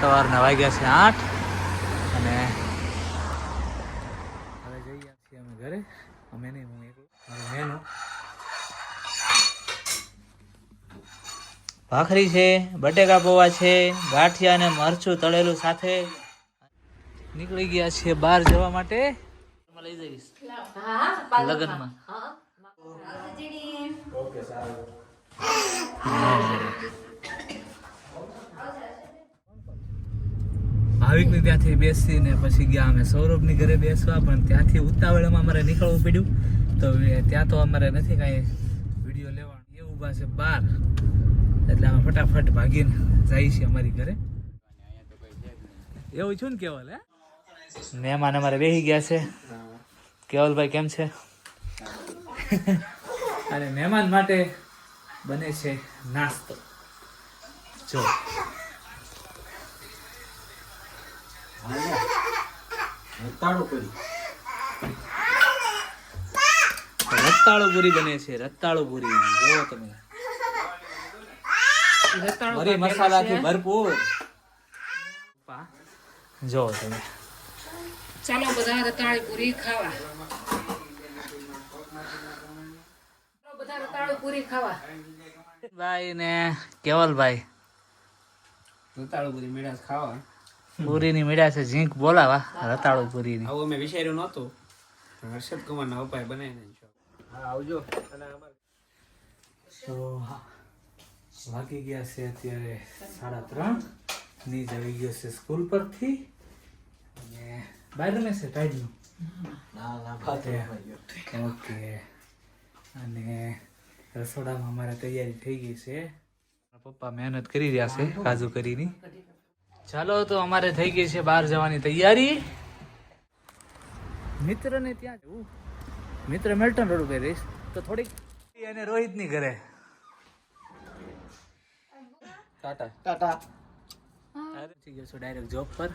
સવારના વાગ્યા છે આઠ. અને હવે જઈએ છીએ અમે ઘરે. અમે નહીં હું એકલો. મારું મેનું ભાખરી છે બટેકા પૌવા છે ગાંઠિયા અને મરચું તળેલું સાથે નીકળી ગયા છીએ બહાર જવા માટે. લઈ જઈશ. લગ્નમાં. ભાવિક ને ત્યાંથી બેસીને પછી ગયા અમે સૌરભની ઘરે બેસવા પણ ત્યાંથી ઉતાવળમાં અમારે નીકળવું પડ્યું. તો ત્યાં તો અમારે નથી કાંઈ વીડિયો લેવાનો. એ ઊભા છે બાર. એટલે અમે ફટાફટ ભાગીને જઈએ છીએ અમારી ઘરે. એવું છું ને કેવલ હે? મહેમાન અમારે બેસી ગયા છે. કેવલભાઈ કેમ છે? અને મહેમાન માટે બને છે નાસ્તો. જો. રતાળુ પૂરી. બને છે રતાળુ પૂરી. જોવો તમે. મરી મસાલાથી ભરપૂર. જો તમે. ચાલો બધા રતાળી પૂરી ખાવા. બધા રતાળી પૂરી ખાવા. ભાઈ ને કેવલભાઈ રતાળુ પૂરી મેળા ખાવા. પૂરીની મીડા છે ઝીંક બોલાવા રતાળો પૂરીની. આવું અમે વિચાર્યું નહોતું. હર્ષદ કુમારના ઉપાય બનાવી નાખ્યો હા આવજો. અને અમારે. તો વાગી ગયા છે અત્યારે સાડા ત્રણ. નીચ આવી ગયો છે સ્કૂલ પરથી. અને બહાર રમે છે ટાઈડનું? ઓકે. અને રસોડામાં અમારે તૈયારી થઈ ગઈ છે. પપ્પા મહેનત કરી રહ્યા છે કાજુ કરીની. ચાલો તો અમારે થઈ ગઈ છે બહાર જવાની તૈયારી. મિત્રને ત્યાં જવું મિત્ર મેલ્ટન રોડ ઉપર રહીશ. તો થોડીક અને રોહિતની ઘરે. ટાટા. ટાટા. પહોંચી ગયો છું ડાયરેક્ટ જોબ પર.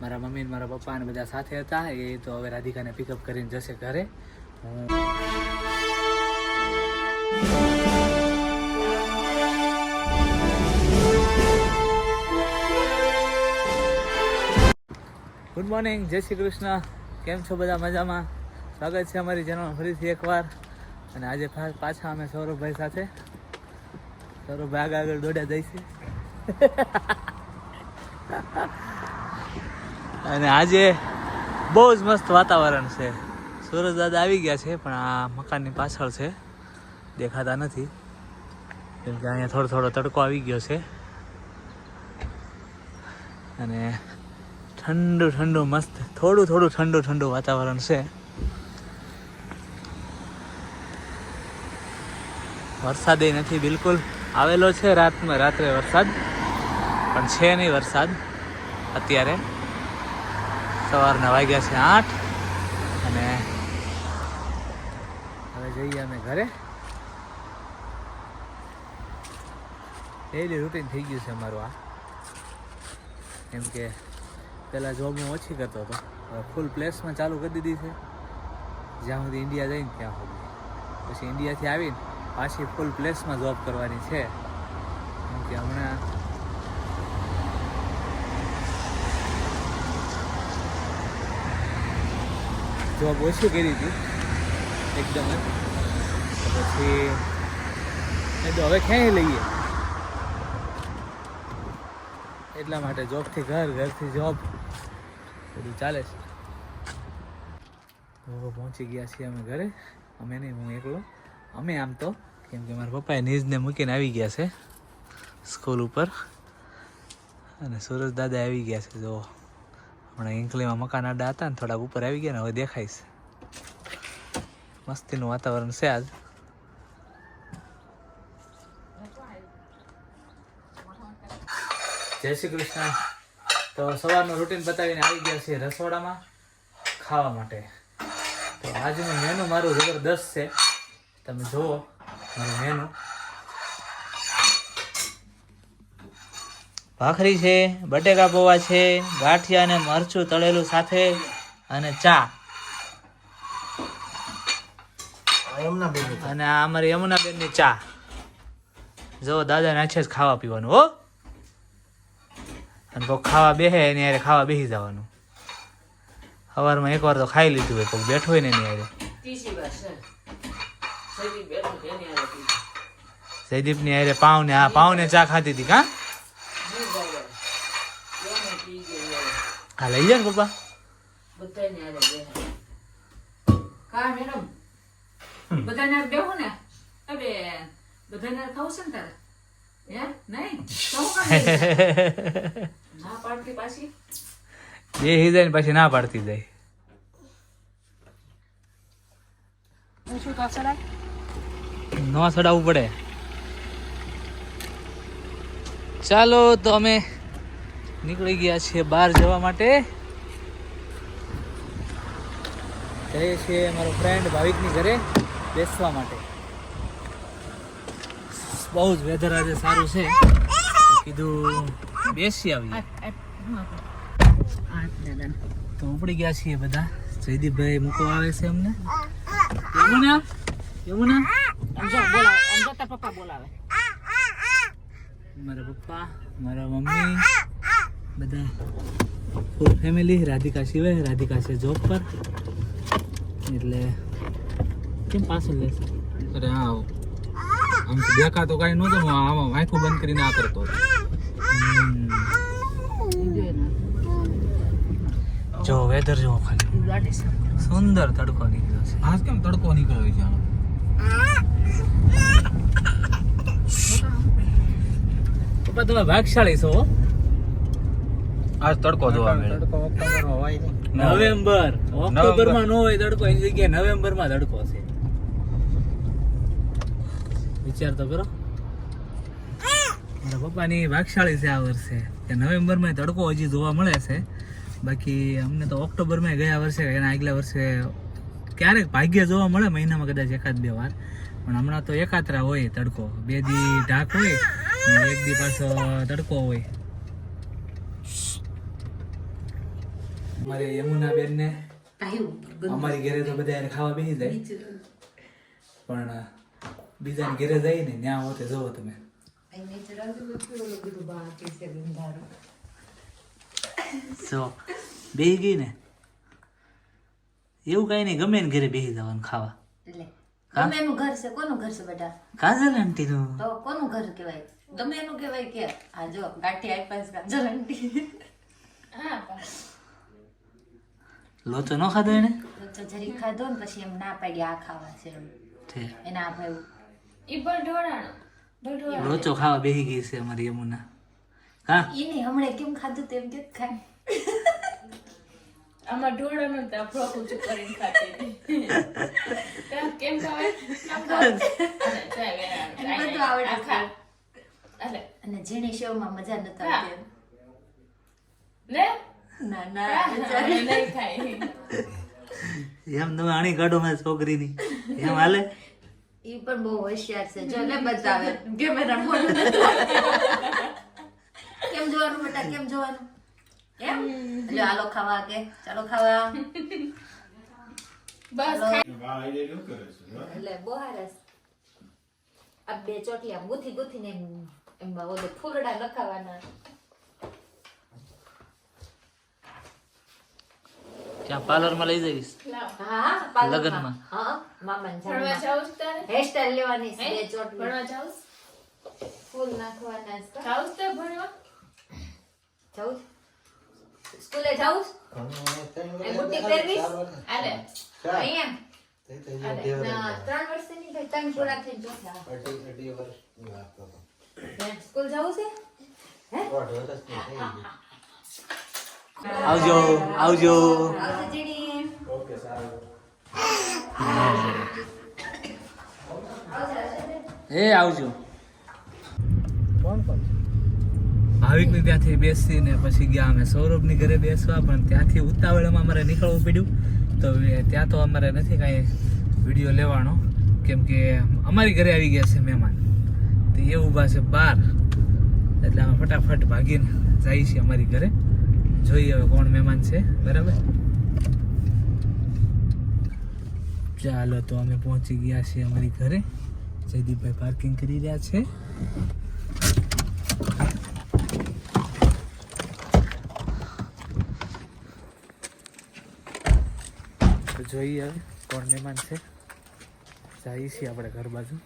મારા મમ્મી ને મારા પપ્પા અને બધા સાથે હતા. એ તો હવે રાધિકાને પિકઅપ કરીને જશે ઘરે. હું ગુડ મોર્નિંગ જય શ્રી કૃષ્ણ. કેમ છો બધા મજામાં? સ્વાગત છે અમારી ચેનલ ફરીથી એકવાર. અને આજે પાછા અમે સૌરભભાઈ સાથે. સૌરભભાઈ આગળ આગળ દોડ્યા જઈશું અને આજે બહુ જ મસ્ત વાતાવરણ છે. સુરજ દાદા આવી ગયા છે, પણ આ મકાનની પાછળ છે. દેખાતા નથી. કેમ કે અહીંયા થોડો થોડો તડકો આવી ગયો છે. અને ઠંડુ ઠંડુ, મસ્ત. થોડું થોડું ઠંડુ ઠંડુ વાતાવરણ છે. વરસાદ એ નથી, બિલકુલ આવેલો છે રાતમાં, રાત્રે વરસાદ. પણ છે નહીં વરસાદ અત્યારે. સવારના વાગ્યા છે આઠ. અને હવે જઈએ અમે ઘરે. ડેલી રૂટીન થઈ ગયું છે અમારું આ. કેમ કે પહેલાં જોબ હું ઓછી કરતો હતો. હવે ફૂલ પ્લેસમાં ચાલુ કરી દીધી છે. જ્યાં સુધી ઇન્ડિયા જઈને ત્યાં સુધી. પછી ઇન્ડિયાથી આવીને પાછી ફૂલ પ્લેસમાં જોબ કરવાની છે. કેમ કે હમણાં જોબ ઓછી કરી હતી. એકદમ પછી એ તો હવે ક્યાંય લઈએ. એટલા માટે જોબથી ઘર ઘરથી જોબ બધું ચાલે છે. તો પહોંચી ગયા છીએ અમે ઘરે. અમે નહીં, હું એકલો. અમે આમ તો, કેમ કે મારા પપ્પાએ નીજને મૂકીને આવી ગયા છે સ્કૂલ ઉપર. અને સુરજ દાદા આવી ગયા છે જો હમણાં ઇંકલીમાં મકાન આડા હતા ને થોડાક ઉપર આવી ગયા ને હવે દેખાય છે. મસ્તીનું વાતાવરણ છે આજ. જય શ્રી કૃષ્ણ. તો સવારનું રૂટીન બતાવીને આવી ગયા છે રસોડામાં ખાવા માટે. તો આજનું મેનુ મારું જબરદસ્ત છે. તમે જુઓ મારું મેનુ ભાખરી છે બટેકા પૌવા છે ગાંઠિયા અને મરચું તળેલું સાથે અને ચા. અને આ અમારી યમુનાબેનની ચા. જો દાદા નાખે જ ખાવા પીવાનું હો. અને કોઈક ખાવા બેસે એની યારે ખાવા બેસી જવાનું. સવારમાં એકવાર તો ખાઈ લીધું હોય કોઈક બેઠો હોય ને એની યારે. જયદીપની હારે પાવને હા પાવને ચા ખાધી હતી કા. હા લઈ જાય ને પપ્પા. કા મેડમ? બધાને બેહો ને? અબે બધાને ખાવું છે ને તારે? હે? નહીં? ના પાડતી પાછી? બે હી જાય ને પછી ના પાડતી જાય. ન ચડાવવું પડે. ચાલો તો અમે નીકળી ગયા છીએ બહાર જવા માટે. જઈએ છીએ મારો ફ્રેન્ડ ભાવિકની ઘરે બેસવા માટે. બહુ જ વેધર આજે સારું છે. કીધું બેસી આવીએ. તો ઉપડી ગયા છીએ બધા. જયદીપભાઈ મૂકો આવે છે અમને. યમુના યમુના આમ જો બોલાવે. આમ જો તારા પપ્પા બોલાવે. મારા પપ્પા મારા મમ્મી બધા ફૂલ ફેમિલી રાધિકા સિવાય રાધિકા છે જોબ પર. એટલે કેમ પાછળ લેશે અરે હા આમ તો દેખાતો કાંઈ નહોતો હું આમ વાંખું બંધ કરીને આ કરતો હતો. હમ. જો વેધર જો ખાલી. સુંદર તડકો નીકળ્યો છે. આજ કેમ તડકો નીકળ્યો છે આનો? પપ્પા તમે ભાગશાળી છો આજ તડકો જોવા મળ્યો. નવેમ્બર. ઓક્ટોબરમાં નો હોય તડકો એની જગ્યાએ નવેમ્બરમાં તડકો છે. વિચાર તો કરો. મારા પપ્પાની ભાગશાળી છે આ વર્ષે. કે નવેમ્બરમાં તડકો હજી જોવા મળે છે. બાકી અમને તો ઓક્ટોબરમાં ગયા વર્ષે એના આગલા વર્ષે ક્યારેક ભાગ્ય જોવા મળે, મહિનામાં કદાચ એકાદ બે વાર. પણ હમણાં તો એકાત્રા હોય તડકો. બે દી ઢાક હોય ને એક દી પાછો તડકો હોય. અમારે યમુના બેન ને અમારી ઘરે તો બધા એને ખાવા બેસી જાય. પણ બીજાને ઘરે જઈ ને ત્યાં હોતે જવો તમે. જો બેહી ગઈ ને? એવું કઈ નહીં ગમે ને ઘરે બેસી જવાનું ખાવા. એટલે ગમે એનું ઘર છે કોનું ઘર છે બેટા? કાજલ આંટી નું તો કોનું ઘર કહેવાય? ગમે એનું કહેવાય કે આ જો ગાંઠી આઈપાસ કાજલ આંટી. લોચો નો ખાધો એને? લોચો જરીક ખાધો ને પછી એમ ના પાડી આ ખાવા છે એમ. ઈ પણ ઢોળાણો લોચો ખાવા બેસી ગઈ છે અમારી યમુના. હા? ઈને હમણે કેમ ખાધું તેમ કે ખાય? આમાં ઢોળાનું તો ફ્રોક ઊંચું કરીને ખાતી કેમ ખાવે. બધું આવડે ખા. અલે, અને ઝીણી શેવમાં મજા નતો આવતી ના? ના હા, બિચારી. નહીં ખાય એમ તમે આણી કાઢો મારી છોકરીની. એમ હાલે? ઈ પણ બહુ હોશિયાર છે. જો ને બતાવે. કેમેરા કેમ જોવાનું બેટા કેમ જોવાનું? એમ? એટલે હાલો ખાવા કે ચાલો ખાવા. બસ એટલે બહારસ આ બે ચોટિયા ગુથી ગુથીને એમ એમાં ઓલો ફૂલડા લખાવાના ક્યાં પાર્લરમાં લઈ જઈશ? હા હા પાર્લરમાં. હા મામાને ભણવા જાઉં છે તારે હેરસ્ટાઈલ લેવાની છે ચોટલી. ભણવા જાઉં ફૂલ નાખવાના છે. જાઉં છે ભણવા? જાઉં છે? સ્કૂલે જાઉં છે? એ બુટ્ટી પહેરવી આલે અહીંયા? ના, ત્રણ વર્ષની થઈ ત્રણ પૂરા થઈ ચોથા સ્કૂલ જવું છે? હે? આવજો આવજો. આવજો જીણી એ આવજો. ભાવિકને ત્યાંથી બેસીને પછી ગયા અમે સૌરભની ઘરે બેસવા, પણ ત્યાંથી ઉતાવળમાં અમારે નીકળવું પડ્યું. તો ત્યાં તો અમારે નથી કાંઈ વીડિયો લેવાનો, કેમ કે અમારી ઘરે આવી ગયા છે મહેમાન. તો એ ઊભા છે બહાર એટલે અમે ફટાફટ ભાગીને જઈએ છીએ અમારી ઘરે. જોઈએ હવે કોણ મહેમાન છે, બરાબર? ચાલો તો અમે પહોંચી ગયા છીએ અમારી ઘરે. જયદીપભાઈ પાર્કિંગ કરી રહ્યા છે. જોઈએ હવે કોણ મહેમાન છે. જઈએ છીએ આપણે ઘર બાજુ.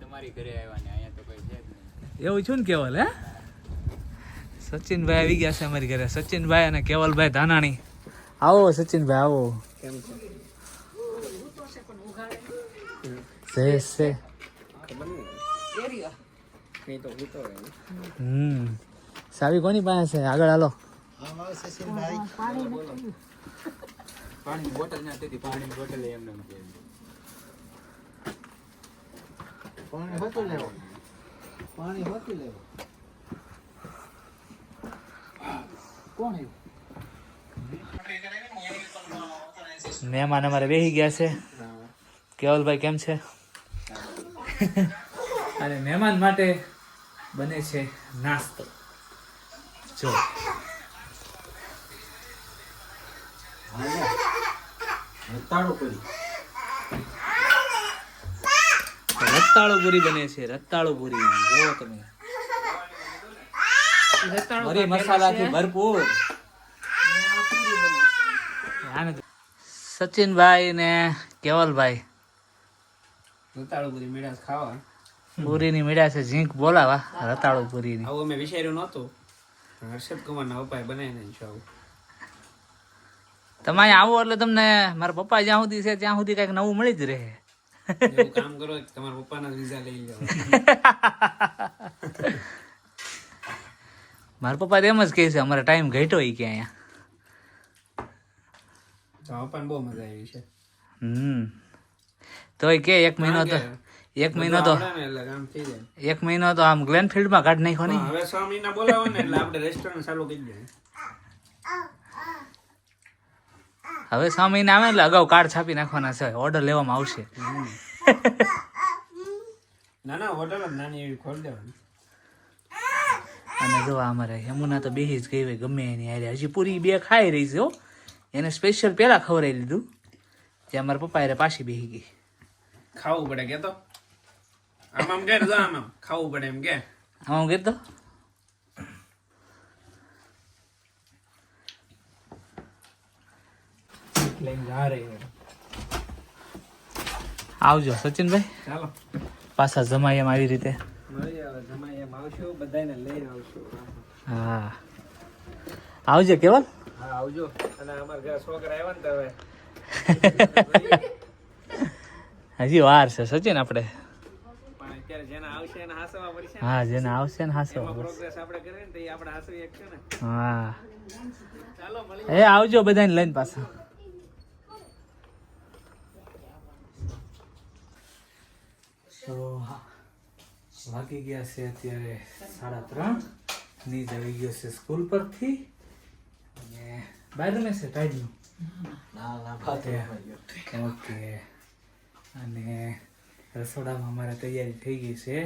તમારી ઘરે આવ્યા ને અહીંયા તો કોઈ છે એવું છું ને કેવલ હે? સચિનભાઈ આવી ગયા છે અમારી ઘરે. સચિનભાઈ અને કેવલભાઈ ધાનાણી. આવો સચિનભાઈ આવો. કેમ છે જયેશ છે ખબર નહીં એરિયો કઈ તો ઉતો રહે હમ. સાવી કોની પાસે છે? આગળ હાલો. પાણીની બોટલ ના તેથી પાણીની બોટલ એમને એમ કે મહેમાન અમારે બેસી ગયા છે. કેવલભાઈ કેમ છે? અને મહેમાન માટે બને છે નાસ્તો. જો. રતાળુ પૂરી. બને છે રતાળુ પૂરી. જોવો તમે. મરી મસાલાથી ભરપૂર. સચિનભાઈ ને કેવલભાઈ. રતાળુ પૂરી મેળા ખાવા. પૂરીની મીડા છે ઝીંક બોલાવા રતાળુ પૂરીની. આવું અમે વિચાર્યું નહોતું. હર્ષદ કુમારના પપ્પાએ બનાવી નાખ્યું આવું. તમે અહીંયા આવો એટલે તમને મારા પપ્પા જ્યાં સુધી છે ત્યાં સુધી કંઈક નવું મળી જ રહે. કામ કરો કે તમારા પપ્પાના વિઝા લઈ જાઓ મારા પપ્પા એમ જ કહે છે અમારે ટાઈમ ઘટ્યો હોય કે અહીંયા. તો પણ બહુ મજા આવી છે. હમ. તોય કે એક મહિનો તો એક મહિનો તો એક મહિનો તો આમ ગ્લેનફિલ્ડમાં કાઢ નાખો નહીં. હવે છ મહિના બોલાવો ને એટલે આપણે રેસ્ટોરન્ટ ચાલુ કરી દઈએ. હવે છ મહિના આવે એટલે અગાઉ કાર્ડ છાપી નાખવાના છે. ઓર્ડર લેવામાં આવશે. ના ના હોટલ જ નાની એવી ખોલી દેવાની. અને જો અમારે હેમુના તો બેહી જ ગઈ હોય ગમે એની હારે. હજી પૂરી બે ખાઈ રહી છે હો. એને સ્પેશિયલ પહેલાં ખવડાવી લીધું. જે અમારા પપ્પા હારે પાછી બેહી ગઈ. ખાવું પડે કે તો? આમ આમ કે આમ આમ ખાવું પડે એમ કે. આમાં હું કીધું? લઈને આવજો સચિનભાઈ. ચાલો. પાછા જમાય એમ આવી રીતે. મળી આવે જમાઈ એમ આવશું બધાને લઈને આવશું. હા. આવજો કેવલ? હા આવજો. અને અમારા ઘરે છોકરા આવ્યા ને તમે હવે. હજી વાર છે સચિન આપણે. હા જેને આવશે ને હાસો આપણે કરીએ ને તો એ આપણે હાસવી હા. ચાલો એ આવજો બધાને લઈને પાછા. તો વાગી ગયા છે અત્યારે સાડા ત્રણ. નીજ આવી ગયો છે સ્કૂલ પરથી. અને બહાર રમે છે ટાઈડનું ઓકે. અને રસોડામાં અમારે તૈયારી થઈ ગઈ છે.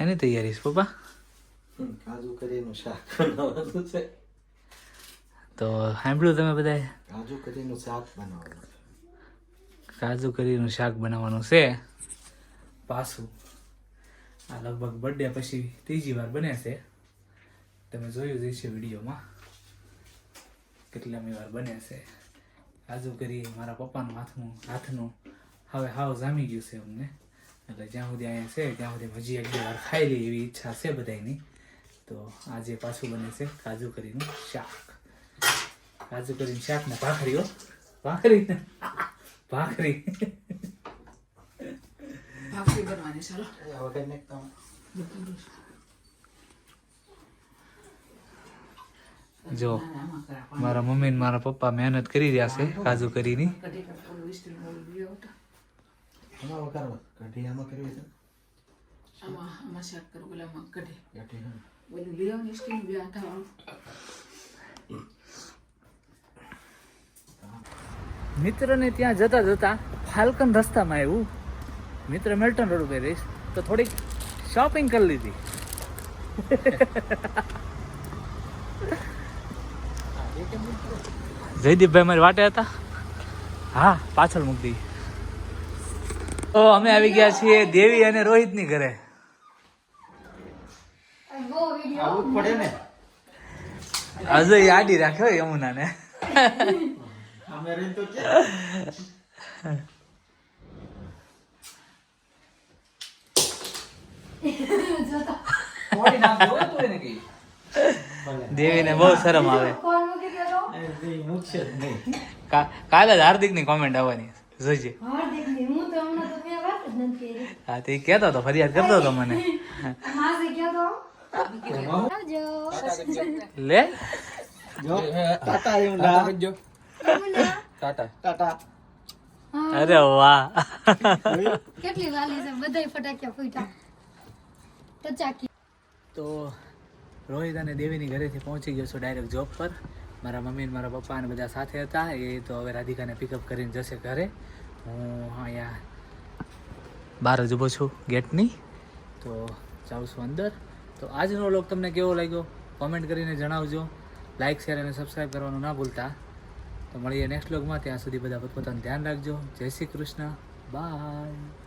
એની તૈયારી છે પપ્પા? કાજુ કરીનું શાક બનાવવાનું છે. તો સાંભળ્યું તમે બધાએ? કાજુ કરીનું શાક બનાવવાનું કાજુ કરીનું શાક બનાવવાનું છે? પાછું. આ લગભગ બર્થડે પછી ત્રીજી વાર બને છે. તમે જોયું જ છે વિડીયોમાં. કેટલામી વાર બને છે. કાજુ કરી મારા પપ્પાનું હાથનું હાથનું. હવે હાવ જામી ગયું છે અમને. એટલે જ્યાં સુધી અહીંયા છે ત્યાં સુધી હજી એક બે વાર ખાઈ લઈએ એવી ઈચ્છા છે બધાની તો આજે પાછું બને છે કાજુ કરીનું શાક. કાજુ કરીને શાક ને ભાખરીઓ ભાખરી ને. ભાખરી. ભાખરી બનવાની ચાલો. વગર નાખતા જો, મારા મમ્મી ને મારા પપ્પા મહેનત કરી રહ્યા છે, કાજુ કરીની. મિત્રને ત્યાં જતા જતા ફાલ્કન રસ્તામાં આવ્યું. મિત્ર મેલ્ટન રોડ ઉપર રહીશ તો થોડીક શોપિંગ કરી લીધી. જયદીપભાઈ મારી વાટે હતા? હા પાછળ મૂકી દઈએ. તો અમે આવી ગયા છીએ દેવી અને રોહિતની ઘરે. હજુ આડી રાખ્યો યમુના ને દેવીને બહુ શરમ આવે. મૂકશે જ નહીં કા- કાલે જ હાર્દિકની કોમેન્ટ આવવાની જોઈજે હું તો તો તે કહેતો હતો ફરિયાદ કરતો હતો મને. લે? ટાટા ટાટા અરે વાહ. કેટલી વાલી છે? બધાય ફટાક્યા ફૂટ્યા. ટચાકી તો રોહિત અને દેવીની ઘરેથી પહોંચી ગયો છું ડાયરેક્ટ જોબ પર. મારા મમ્મી મારા પપ્પા અને બધા સાથે હતા. એ તો હવે રાધિકાને પિકઅપ કરીને જશે ઘરે. હું અહીંયા બહાર જ ઊભો છું ગેટની તો જાઉં છું અંદર. તો આજનો લોક તમને કેવો લાગ્યો? કોમેન્ટ કરીને જણાવજો. લાઇક શેર અને સબસ્ક્રાઈબ કરવાનું ના ભૂલતા. તો મળીએ નેક્સ્ટ લોગમાં ત્યાં સુધી બધા પોતપોતાનું ધ્યાન રાખજો. જય શ્રી કૃષ્ણ. બાય